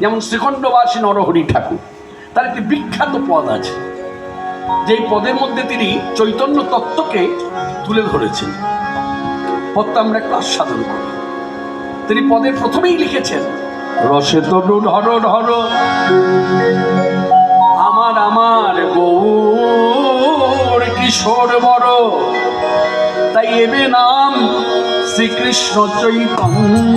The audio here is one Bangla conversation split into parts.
যেমন শ্রীখণ্ডবাসী নরহরি ঠাকুর, তার একটি বিখ্যাত পদ আছে। যেই পদের মধ্যে তিনি চৈতন্য তত্ত্বকে তুলে ধরেছেন। পদটা আমরা একটু আস্বাদন করি। তিনি পদের প্রথমেই লিখেছেন, রসে তরু ধর ধর, আমার আমার গৌর কিশোর বড়, তাই এবে নাম শ্রীকৃষ্ণ চৈতন্য।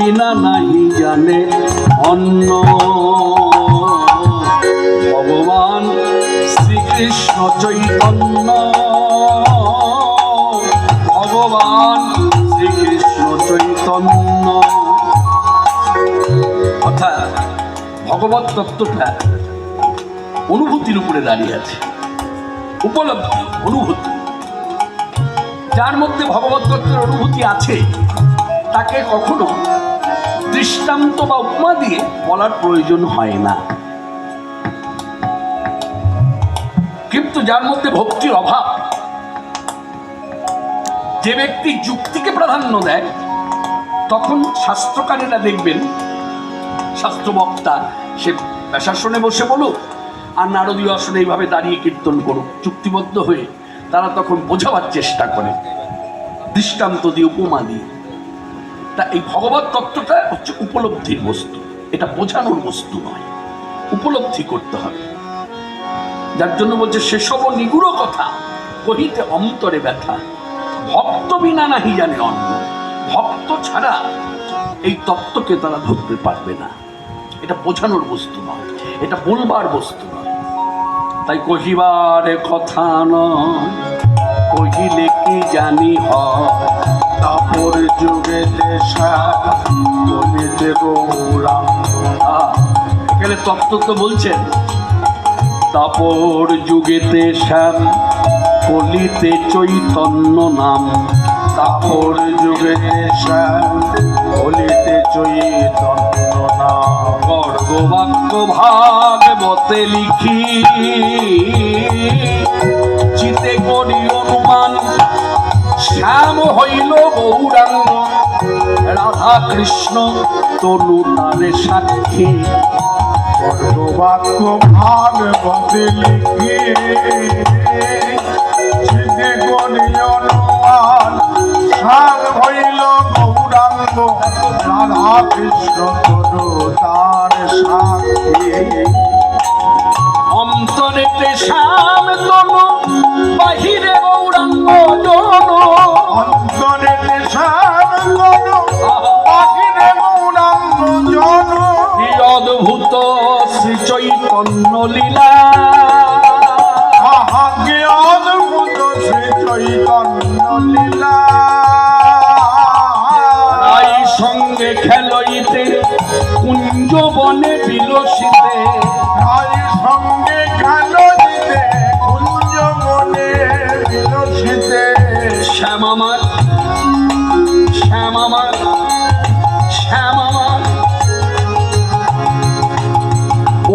বিনা নাহি জানে অন্য ভগবান শ্রীকৃষ্ণ চৈতন্য। ভগবান শ্রীকৃষ্ণ চৈতন্য। অর্থাৎ ভগবত তত্ত্বটা অনুভূতির উপরে দাঁড়িয়ে আছে। উপলব্ধি, অনুভূতি। যার মধ্যে ভগবত তত্ত্বের অনুভূতি আছে, তাকে কখনো দৃষ্টান্ত বা উপমা দিয়ে বলার প্রয়োজন হয় না। কিন্তু যার মধ্যে ভক্তির অভাব, যে ব্যক্তি যুক্তিকে প্রাধান্য দেয়, তখন শাস্ত্রকারেরা দেখবেন, শাস্ত্রবক্তা সে শাসনে বসে বলুক, আর নারদীয় আসনে এইভাবে দাঁড়িয়ে কীর্তন করুক চুক্তিবদ্ধ হয়ে তারা তখন বোঝাবার চেষ্টা করে। দৃষ্টান্ত দিয়ে উপমা দিয়ে। তা এই ভগবত তত্ত্বটা হচ্ছে উপলব্ধির বস্তু। এটা বোঝানোর বস্তু নয়। উপলব্ধি করতে হবে। যার জন্য বলছে, সেসব নিগুড় কথা কহিতে অন্তরে ব্যথা। ভক্ত বিনা নাহি জানে অন্য ভক্ত ছাড়া এই তত্ত্বকে তারা ধরতে পারবে না। এটা বোঝানোর বস্তু নয়। এটা বলবার বস্তু নয়। তাই কহিবার কথা নয়। কহিলে কি জানি হয়? তাপর যুগে দেশা বলিতে গৌরাঙ্গ আহ, এখানে তো বলছেন তাপর যুগেতে শ্যাম কলিতে চৈতন্য নাম। তাপর যুগে দেশা বলিতে চৈতন্য নাম। গর্গবাক্য ভাগবতে লিখি। হইল গৌরাঙ্গ। রাধা কৃষ্ণ, তনু তারে সাক্ষী। সর্ববাক্য ভাগবতে লিখে সার হইল গৌরাঙ্গ, রাধা কৃষ্ণ, তনু তার সাক্ষী। অন্তরেতে শ্যাম তনু বাহিরে গৌরাঙ্গ জন অন্তরে সার গণ পাখিরে গৌরাঙ্গ কি অদ্ভুত শ্রী চৈতন্য লীলা। অদ্ভুত শ্রী চৈতন্য লীলা। সঙ্গে খেলইতে কুঞ্জ বনে বিলসিতে। সঙ্গে কেন দিতে কুঞ্জ মনে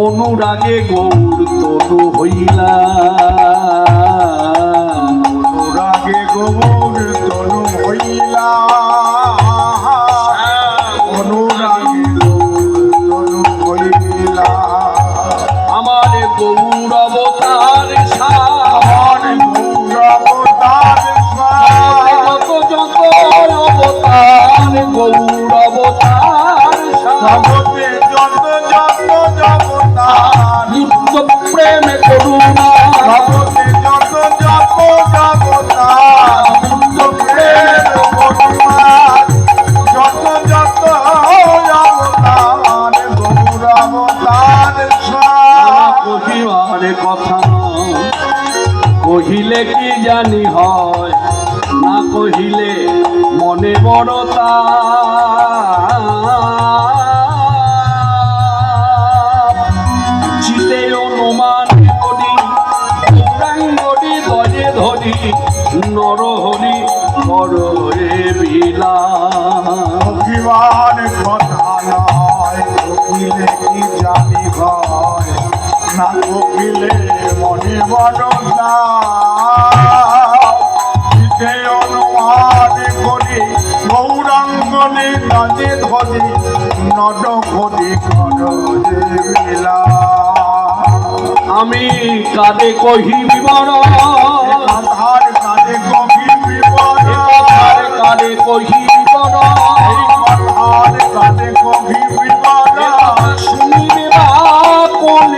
অনুরাগে গৌর তনু হইলা। অনুরাগে গৌর তনু হইলা। অবতার অভিমান কথা নয় কোকিলে কি জানি ভয়? না কোকিলে মনে বড়তা শীতে অনুমান করি গৌরাঙ্গনে কাজে ধরি নড করি কর দেবিলা আমি কাদে কহি বিবরণ। আধার কাজে কবি বিবর কাদে কহি বিবরণ। শুনিবে বা কোন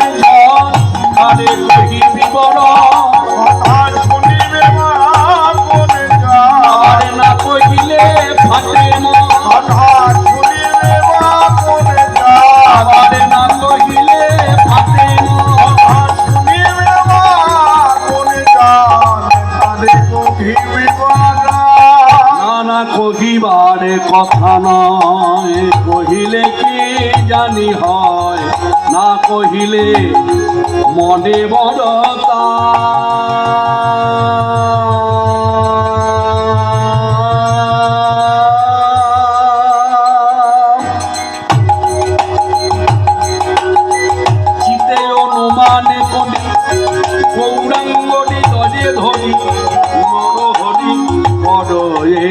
কহিবার কথা নয়। কহিলে কি জানি হয়? না কহিলে মনে বড়তা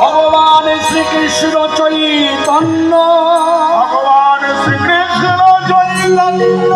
ভগবান শ্রীকৃষ্ণ চৈতন্য। ভগবান শ্রীকৃষ্ণ চৈতন্য।